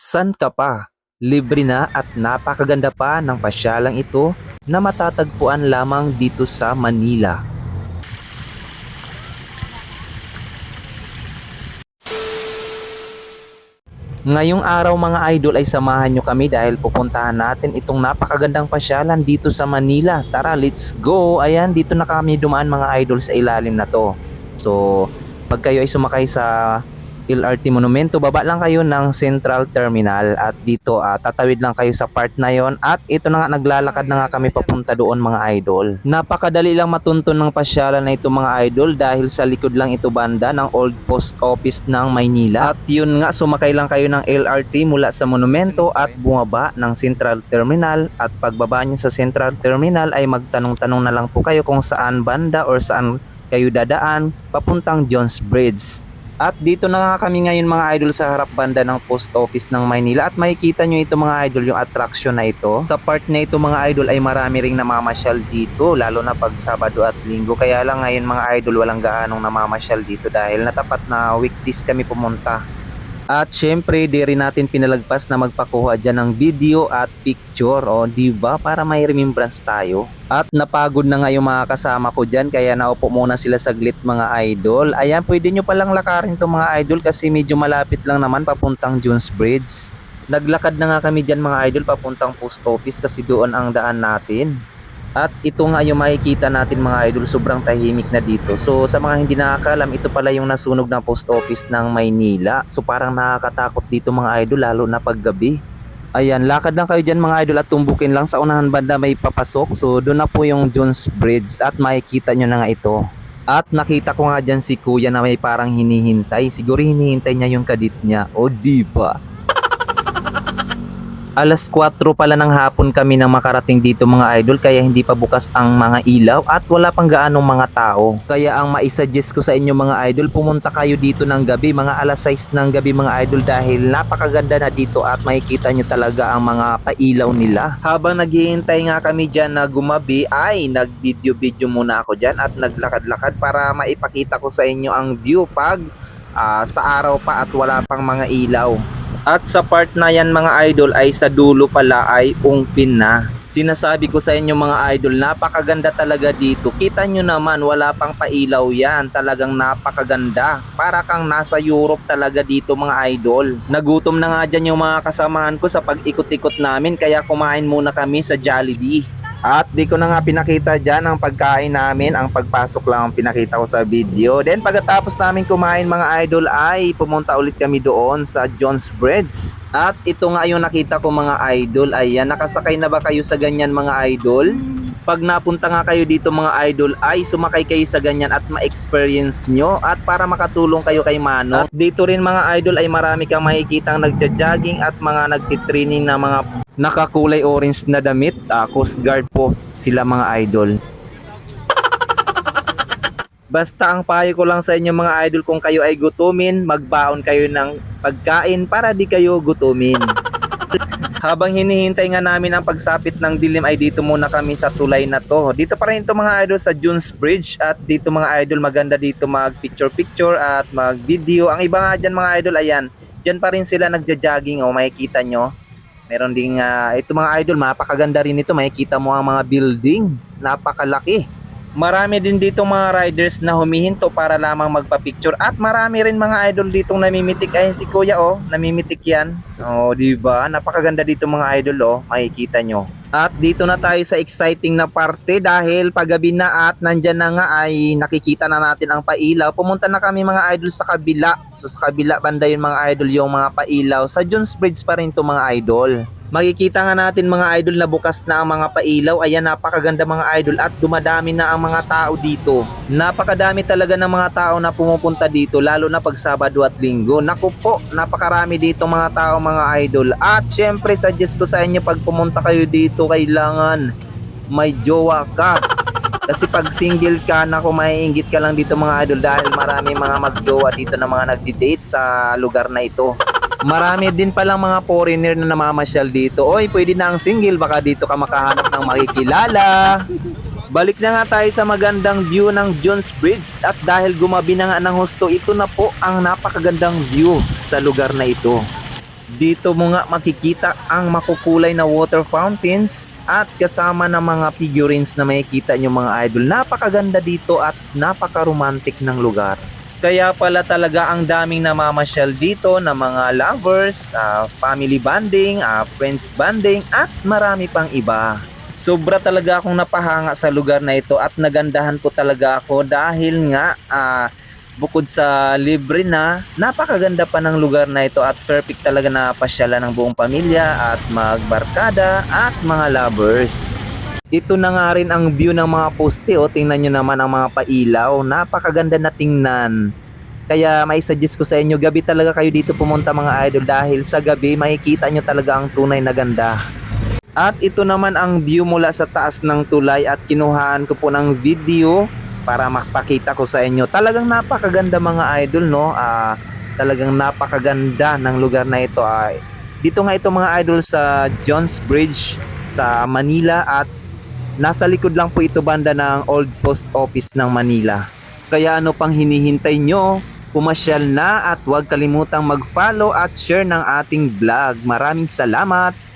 San ka pa? Libre na at napakaganda pa ng pasyalang ito na matatagpuan lamang dito sa Manila. Ngayong araw mga idol ay samahan nyo kami dahil pupuntahan natin itong napakagandang pasyalan dito sa Manila. Tara, let's go! Ayan, dito na kami dumaan mga idol sa ilalim na to. So, pag kayo ay sumakay sa LRT Monumento, baba lang kayo ng Central Terminal at dito ah, tatawid lang kayo sa part na yon at ito na nga naglalakad na nga kami papunta doon mga idol. Napakadali lang matuntun ng pasyalan na ito mga idol dahil sa likod lang ito banda ng Old Post Office ng Maynila at yun nga sumakay lang kayo ng LRT mula sa Monumento at bumaba ng Central Terminal at pagbaba nyo sa Central Terminal ay magtanong-tanong na lang po kayo kung saan banda or saan kayo dadaan papuntang Jones Bridge. At dito na nga kami ngayon mga idol sa harap banda ng post office ng Maynila at makikita nyo ito mga idol yung attraction na ito. Sa part na ito mga idol ay marami ring namamasyal dito lalo na pag Sabado at Linggo. Kaya lang ngayon mga idol walang gaanong namamasyal dito dahil natapat na weekdays kami pumunta. At syempre, di rin natin pinalagpas na magpakuha dyan ng video at picture, o di ba para may remembrance tayo. At napagod na nga yung mga kasama ko dyan, kaya naupo muna sila saglit mga idol. Ayan, pwede nyo palang lakarin to mga idol kasi medyo malapit lang naman papuntang Jones Bridge. Naglakad na nga kami dyan mga idol papuntang post office kasi doon ang daan natin. At ito nga yung makikita natin mga idol, sobrang tahimik na dito. So sa mga hindi nakakalam, ito pala yung nasunog na post office ng Maynila. So parang nakakatakot dito mga idol, lalo na paggabi. Ayan, lakad lang kayo dyan mga idol at tumbukin lang sa unahan banda may papasok. So doon na po yung Jones Bridge at makikita nyo na nga ito. At nakita ko nga dyan si kuya na may parang hinihintay. Siguro hinihintay niya yung kadit niya. O di ba? Alas 4 pala ng hapon kami nang makarating dito mga idol kaya hindi pa bukas ang mga ilaw at wala pang gaanong mga tao. Kaya ang maisuggest ko sa inyo mga idol pumunta kayo dito ng gabi mga alas 6 ng gabi mga idol dahil napakaganda na dito at makikita nyo talaga ang mga pailaw nila. Habang naghihintay nga kami dyan na gumabi ay nag video video muna ako dyan at naglakad-lakad para maipakita ko sa inyo ang view pag ah, sa araw pa at wala pang mga ilaw. At sa part na yan mga idol ay sa dulo pala ay ungpin na. Sinasabi ko sa inyo mga idol, napakaganda talaga dito. Kita nyo naman, wala pang pailaw yan. Talagang napakaganda. Para kang nasa Europe talaga dito mga idol. Nagutom na nga dyan yung mga kasamahan ko sa pag-ikot-ikot namin kaya kumain muna kami sa Jollibee. At di ko na nga pinakita dyan ang pagkain namin, ang pagpasok lang ang pinakita ko sa video. Then pagkatapos namin kumain mga idol ay pumunta ulit kami doon sa John's Breads. At ito nga yung nakita ko mga idol, ayan, nakasakay na ba kayo sa ganyan mga idol? Pag napunta nga kayo dito mga idol ay sumakay kayo sa ganyan at ma-experience nyo at para makatulong kayo kay Mano. At dito rin mga idol ay marami kang makikitang nagja-jogging at mga nagtitraining na mga nakakulay orange na damit. Ah, Coast Guard po sila mga idol. Basta ang payo ko lang sa inyo mga idol kung kayo ay gutumin, magbaon kayo ng pagkain para di kayo gutumin. Habang hinihintay nga namin ang pagsapit ng dilim ay dito muna kami sa tulay na to. Dito pa rin ito mga idol sa Jones Bridge at dito mga idol maganda dito mag picture picture at mag video. Ang iba nga dyan mga idol ayan, dyan pa rin sila nagja-jogging o makikita nyo. Meron ding ah, ito mga idol, mapakaganda rin ito. Makikita mo ang mga building, napakalaki. Marami din dito mga riders na humihinto para lamang magpa-picture at marami rin mga idol ditong namimitik. Ayun si Kuya oh, namimitik yan. Oh, di ba? Napakaganda dito mga idol oh, makikita nyo. At dito na tayo sa exciting na parte dahil paggabi na at nandyan na nga ay nakikita na natin ang pailaw. Pumunta na kami mga idol sa kabila. So sa kabila banda yun mga idol yung mga pailaw. Sa Jones Bridge pa rin to mga idol. Makikita nga natin mga idol na bukas na ang mga pailaw. Ayan, napakaganda mga idol at dumadami na ang mga tao dito. Napakadami talaga ng mga tao na pumupunta dito lalo na pag Sabado at Linggo. Naku po, napakarami dito mga tao mga idol. At syempre, suggest ko sa inyo pag pumunta kayo dito, kailangan may jowa ka. Kasi pag single ka, naku, maiinggit ka lang dito mga idol dahil marami mga magjowa dito na mga nagdi-date sa lugar na ito. Marami din palang mga foreigner na namamasyal dito. Oy, pwede na ang single, baka dito ka makahanap ng makikilala. Balik na nga tayo sa magandang view ng Jones Bridge at dahil gumabi na nga ng husto, ito na po ang napakagandang view sa lugar na ito. Dito mo nga makikita ang makukulay na water fountains at kasama ng mga figurines na makikita nyo mga idol. Napakaganda dito at napaka-romantic ng lugar. Kaya pala talaga ang daming namamasyal dito na mga lovers, ah, family bonding, ah, friends bonding at marami pang iba. Sobra talaga akong napahanga sa lugar na ito at nagandahan po talaga ako dahil nga ah, bukod sa libre na, napakaganda pa ng lugar na ito at perfect talaga na pasyalan ng buong pamilya at magbarkada at mga lovers. Ito na nga rin ang view ng mga poste o tingnan nyo naman ang mga pailaw. Napakaganda na tingnan. Kaya may suggest ko sa inyo, gabi talaga kayo dito pumunta mga idol dahil sa gabi makikita nyo talaga ang tunay na ganda. At ito naman ang view mula sa taas ng tulay at kinuhaan ko po ng video para makapakita ko sa inyo. Talagang napakaganda mga idol no. Ah, talagang napakaganda ng lugar na ito ay. dito nga ito mga idol sa John's Bridge sa Manila at nasa likod lang po ito banda ng Old Post Office ng Manila. Kaya ano pang hinihintay nyo? Pumasyal na at huwag kalimutang mag-follow at share ng ating vlog. Maraming salamat!